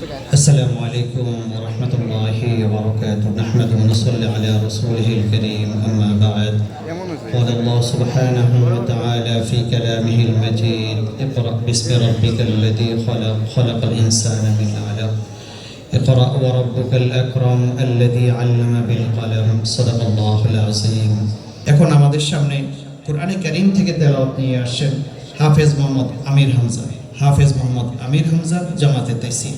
السلام عليكم ورحمة الله وبركاته نحمد ونصلي على رسوله الكريم أما بعد قال الله سبحانه وتعالى في كلامه المجيد اقرأ باسم ربك الذي خلق خلق الإنسان من علق اقرأ وربك الأكرم الذي علم بالقلم صدق الله العظيم এখন আমাদের সামনে কোরআনে কারীম থেকে তেলাওয়াত নিয়ে আসছেন হাফেজ মোহাম্মদ আমির হামজা হাফেজ মোহাম্মদ আমির হামজা জামাতে তাইসির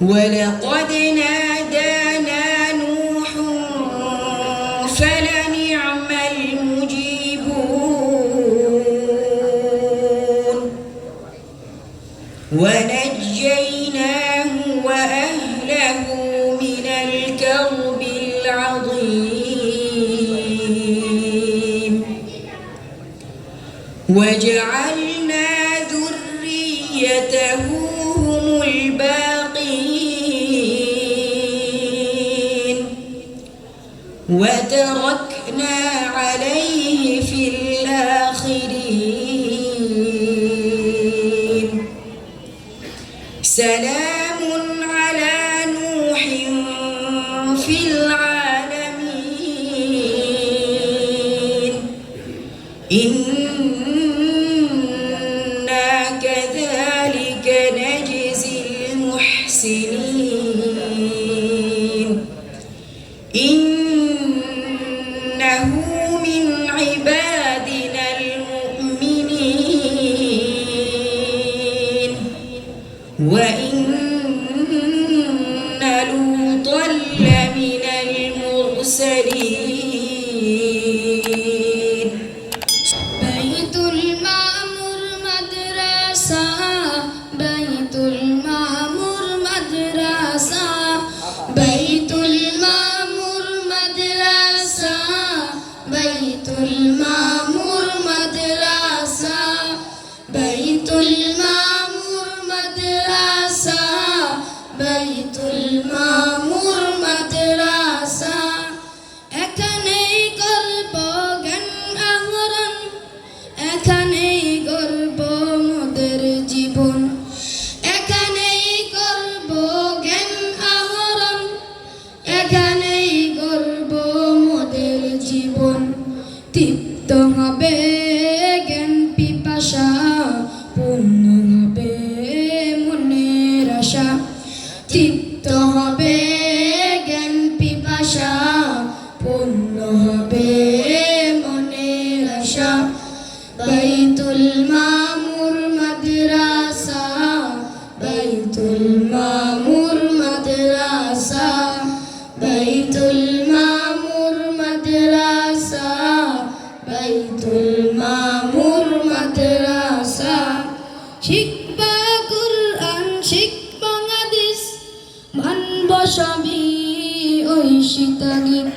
ولقد نادانا نوح فلنعم المجيبون ونجيناه وأهله من الكرب العظيم. وجعلنا وتركنا عليه في الآخرين. سلام على نوح في العالمين. إنا وإن বাইতুল মামুর মাদ্রাসা, বাইতুল মামুর মাদ্রাসা। বাইতুল মামুর মাদ্রাসা শিখবা কুরআন, শিখবা হাদিস, মানব সবই ওই শীতাগীত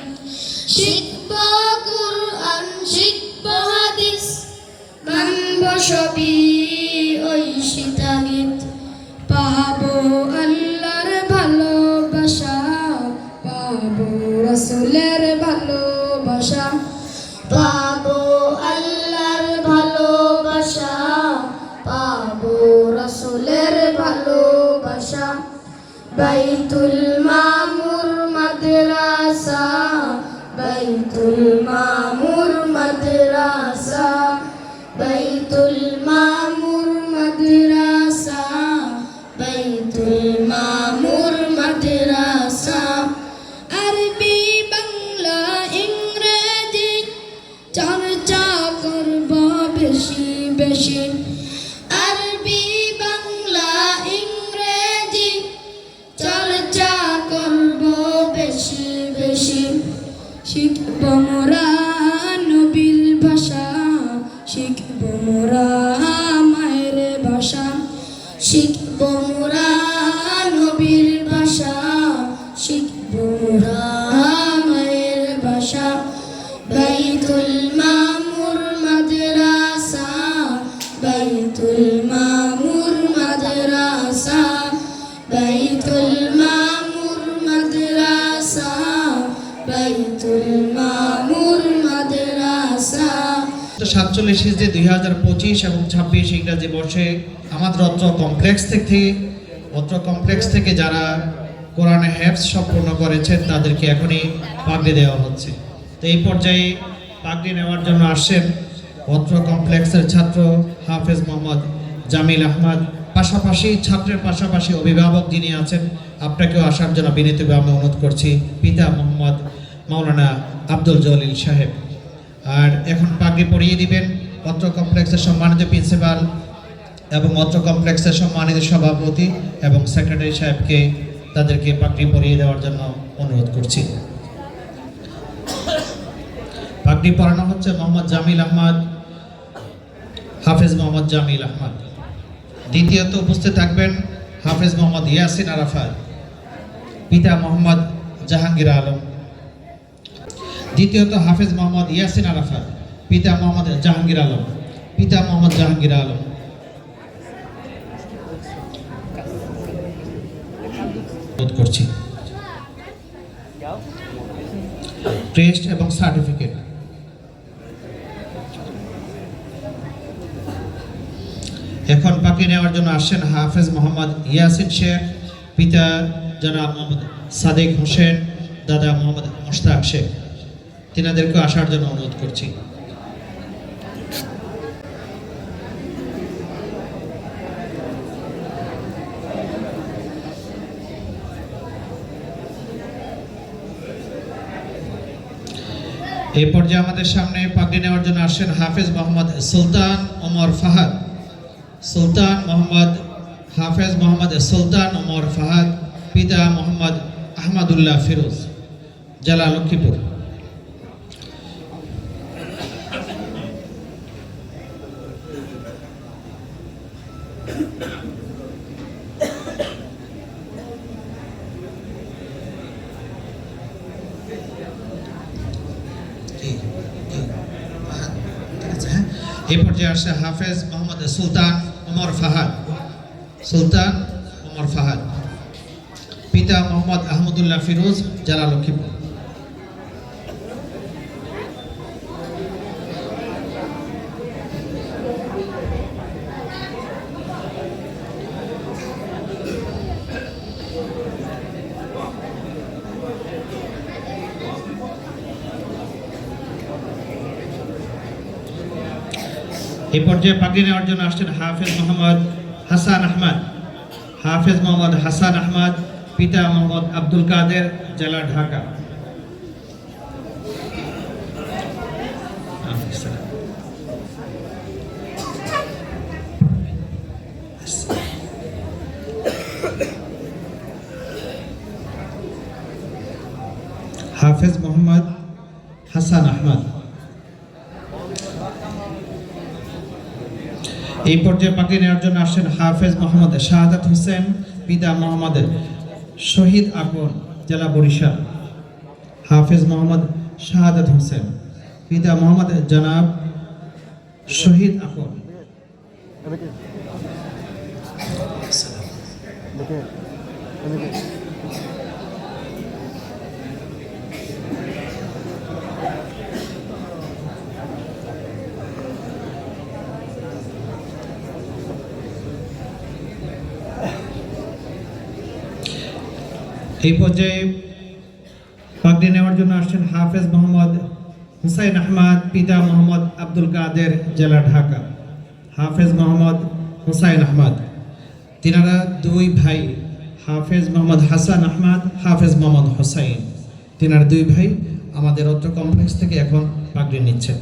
শিখবা কুরআন, শিখবা হাদিস, মানব সবই ওই শীতাগীত পাবো আল্লাহর ভালোবাসা, পাবো রসুলের ভালোবাসা, পাবো আল্লাহর ভালোবাসা, পাবো রসুলের ভালোবাসা। বাইতুল মামুর মাদ্রাসা, বাইতুল মামুর মাদ্রাসা, বাইতুল মামুর বাইতুল মামুর মাদ্রাসা, বাইতুল মামুর মাদ্রাসা, বাইতুল মামুর মাদ্রাসা, বাইতুল মামুর মাদ্রাসা। সাতচল্লিশ হিজড়ি দুই হাজার পঁচিশ এবং ছাব্বিশ ইংরাজি বর্ষে আমাদের অত্র কমপ্লেক্স থেকে, অত্র কমপ্লেক্স থেকে যারা কোরআনে হ্যাপস সম্পূর্ণ করেছেন, তাদেরকে এখনই পাগড়ি দেওয়া হচ্ছে। তো এই পর্যায়ে পাগড়ি নেওয়ার জন্য আসছেন অত্র কমপ্লেক্সের ছাত্র হাফেজ মোহাম্মদ জামিল আহমদ। পাশাপাশি ছাত্রের পাশাপাশি অভিভাবক যিনি আছেন, আপনাকেও আসার জন্য বিনীতভাবে আমি অনুরোধ করছি, পিতা মোহাম্মদ মাওলানা আব্দুল জলিল সাহেব। আর এখন পাগড়ি পরিয়ে দিবেন অত্র কমপ্লেক্সের সম্মানিত প্রিন্সিপাল এবং অত্র কমপ্লেক্সের সম্মানিত সভাপতি এবং সেক্রেটারি সাহেবকে তাদেরকে পাগড়ি পরিয়ে দেওয়ার জন্য অনুরোধ করছি। পাগড়ি পরানো হচ্ছে মোহাম্মদ জামিল আহমদ, হাফেজ মোহাম্মদ জামিল আহমদ। দ্বিতীয়ত উপস্থিত থাকবেন হাফেজ মোহাম্মদ ইয়াসিন আরাফাত, পিতা মোহাম্মদ জাহাঙ্গীর আলম। দ্বিতীয়ত হাফেজ মোহাম্মদ ইয়াসিন আরাফাত, পিতা মোহাম্মদ জাহাঙ্গীর আলম। পিতা মোহাম্মদ জাহাঙ্গীর আলম। অনুরোধ করছি। টেস্ট এবং সার্টিফিকেট এখন পাখি নেওয়ার জন্য আসছেন হাফেজ মোহাম্মদ ইয়াসিন শেখ, পিতা জনাব মোহাম্মদ সাদেক হোসেন, দাদা মোহাম্মদ মোশতাক শেখ। তিনাদেরকে আসার জন্য অনুরোধ করছি। এই পর্যায়ে আমাদের সামনে পাগড়ি নেওয়ার জন্য আসেন হাফেজ মোহাম্মদ সুলতান ওমর ফাহাদ। সুলতান মোহাম্মদ, হাফেজ মোহাম্মদ সুলতান ওমর ফাহাদ, পিতা মোহাম্মদ আহমদুল্লাহ ফিরোজ, জেলা লক্ষ্মীপুর। এই পর্যায়ে আসছে হাফেজ মোহাম্মদ সুলতান ওমর ফাহাদ। সুলতান ওমর ফাহাদ। পিতা মোহাম্মদ আহমদুল্লাহ ফিরোজ, জেলা লক্ষ্মীপুর এই পর্যায়ে পাগড়ি নেওয়ার জন্য আসছেন হাফেজ মোহাম্মদ হাসান আহমদ। হাফেজ মোহাম্মদ হাসান আহমদ, পিতা মোহাম্মদ আব্দুল কাদের, জেলা ঢাকা। হাফেজ মোহাম্মদ হাসান আহমদ। এই পর্যায়ে পাখি নেওয়ার জন্য আসছেন হাফেজ মোহাম্মদ শাহাদাত হোসেন, পিতা মোহাম্মদ শহীদ আকবর, জেলা বরিশাল। হাফেজ মোহাম্মদ শাহাদাত হোসেন, পিতা মোহাম্মদ জনাব শহীদ আকবর। এই পর্যায়ে পাগড়ি নেওয়ার জন্য আসছেন হাফেজ মোহাম্মদ হুসাইন আহমদ, পিতা মোহাম্মদ আব্দুল কাদের, জেলা ঢাকা। হাফেজ মোহাম্মদ হুসাইন আহমদ। তিনারা দুই ভাই, হাফেজ মোহাম্মদ হাসান আহমদ, হাফেজ মোহাম্মদ হোসাইন। তিনার দুই ভাই আমাদের অত্র কমপ্লেক্স থেকে এখন পাগড়ি নিচ্ছেন।